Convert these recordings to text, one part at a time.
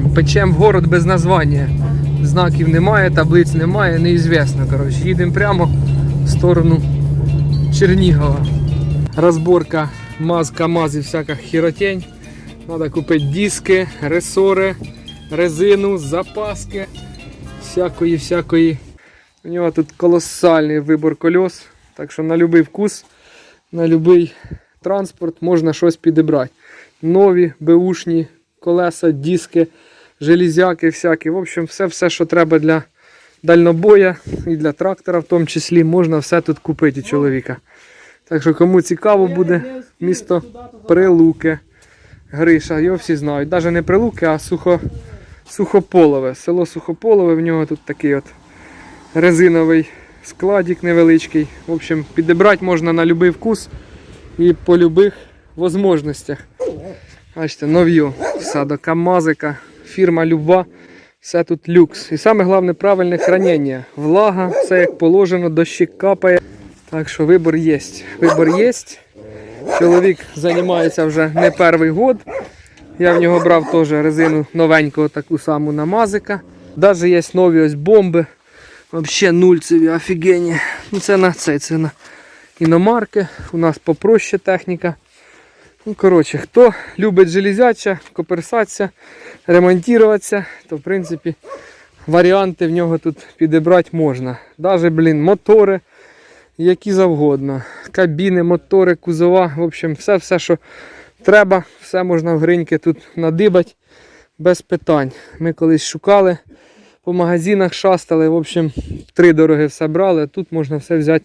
общем, печем в город без названня. Знаків немає, таблиць немає, неізвісно. Коротше, їдемо прямо в сторону Чернігова. Розборка маз КАМАЗів, всяка хіротень. Треба купити диски, ресори, резину, запаски, всякої, всякої. У нього тут колосальний вибір кольос. Так що на будь-який вкус, на будь-який транспорт можна щось підібрати. Нові, беушні колеса, диски, железяки всякі. В общем, все, все, що треба для дальнобоя і для трактора, в тому числі, можна все тут купити у чоловіка. Так що, кому цікаво буде, місто Прилуки. Гриша, його всі знають. Навіть не Прилуки, а сухо, Сухополове. Село Сухополове, в нього тут такий от резиновий складик невеличкий. В общем, підібрати можна на будь-який вкус і по будь-яких можливостях. Бачите, нов'ю, садо Камазика, фірма Люба, все тут люкс. І саме головне правильне хранення. Влага, все як положено, дощик капає. Так що вибір є. Вибір є. Чоловік займається вже не перший год. Я в нього брав теж резину новенького, таку саму на Мазика. Навіть є нові ось бомби. Взагалі нульцеві, офігенні. Ну це на це, це на іномарки. У нас попроще техніка. Ну, коротше, хто любить железяча, коперсатися, ремонтуватися, то в принципі варіанти в нього тут підібрати можна. Навіть, блін, мотори, які завгодно. Кабіни, мотори, кузова. В общем, все, все, що треба, все можна в гриньки тут надибати без питань. Ми колись шукали по магазинах, шастали. В общем, три дороги все брали. Тут можна все взяти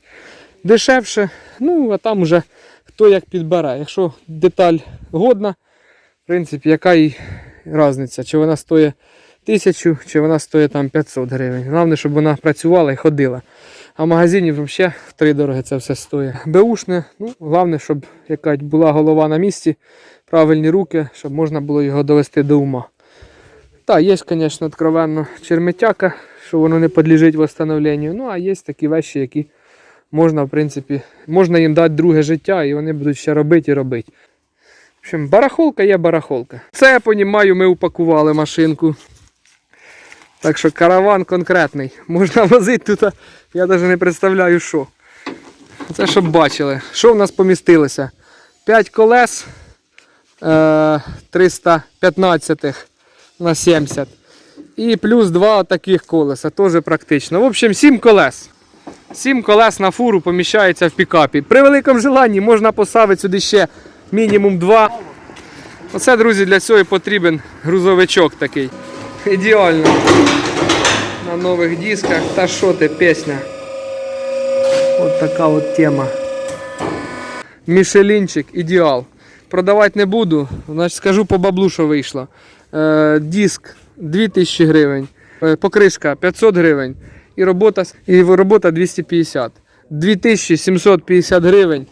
дешевше. Ну, а там уже хто як підбере. Якщо деталь годна, в принципі, яка їй різниця, чи вона стоїть тисячу, чи вона стоїть там 500 гривень. Головне, щоб вона працювала і ходила. А в магазині взагалі в три дороги це все стоїть. Беушне, ну, головне, щоб якась була голова на місці, правильні руки, щоб можна було його довести до ума. Так, є, звісно, откровенно черметяка, що воно не підлежить восстановленню. Ну, а є такі речі, які можна, в принципі, можна їм дати друге життя, і вони будуть ще робити і робити. В общем, барахолка є барахолка. Це я розумію, ми упакували машинку. Так що караван конкретний. Можна возити тут, я навіть не представляю що. Це щоб бачили. Що в нас помістилося? 5 колес е, 315 на 70. І плюс 2 таких колеса, теж практично. В общем, 7 колес. 7 колес на фуру поміщається в пікапі. При великому желанні можна поставити сюди ще мінімум 2. Оце, друзі, для цього потрібен грузовичок такий. Ідеально. На нових дисках. Та що ти, пісня. От така от тема. Мішелінчик, ідеал. Продавати не буду, значить скажу по баблу, що вийшло. Е, диск 2000 гривень, е, покришка 500 гривень і робота, і робота 250. 2750 гривень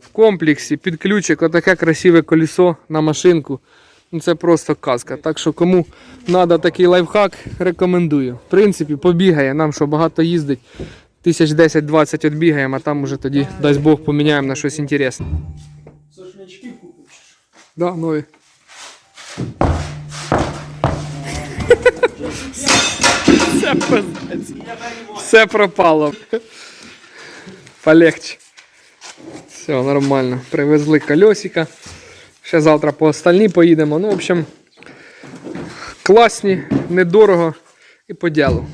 в комплексі під ключик, отаке красиве колесо на машинку. Ну, це просто казка. Так що кому треба такий лайфхак, рекомендую. В принципі, побігає, нам що багато їздить. Тисяч 10-20 відбігаємо, а там уже тоді, дасть Бог, поміняємо на щось інтересне. Сошнячки купиш. Да, нові. Все. Все пропало. Полегче. Все, нормально. Привезли колесика. Ще завтра по остальні поїдемо. Ну, в общем, класні, недорого і по ділу.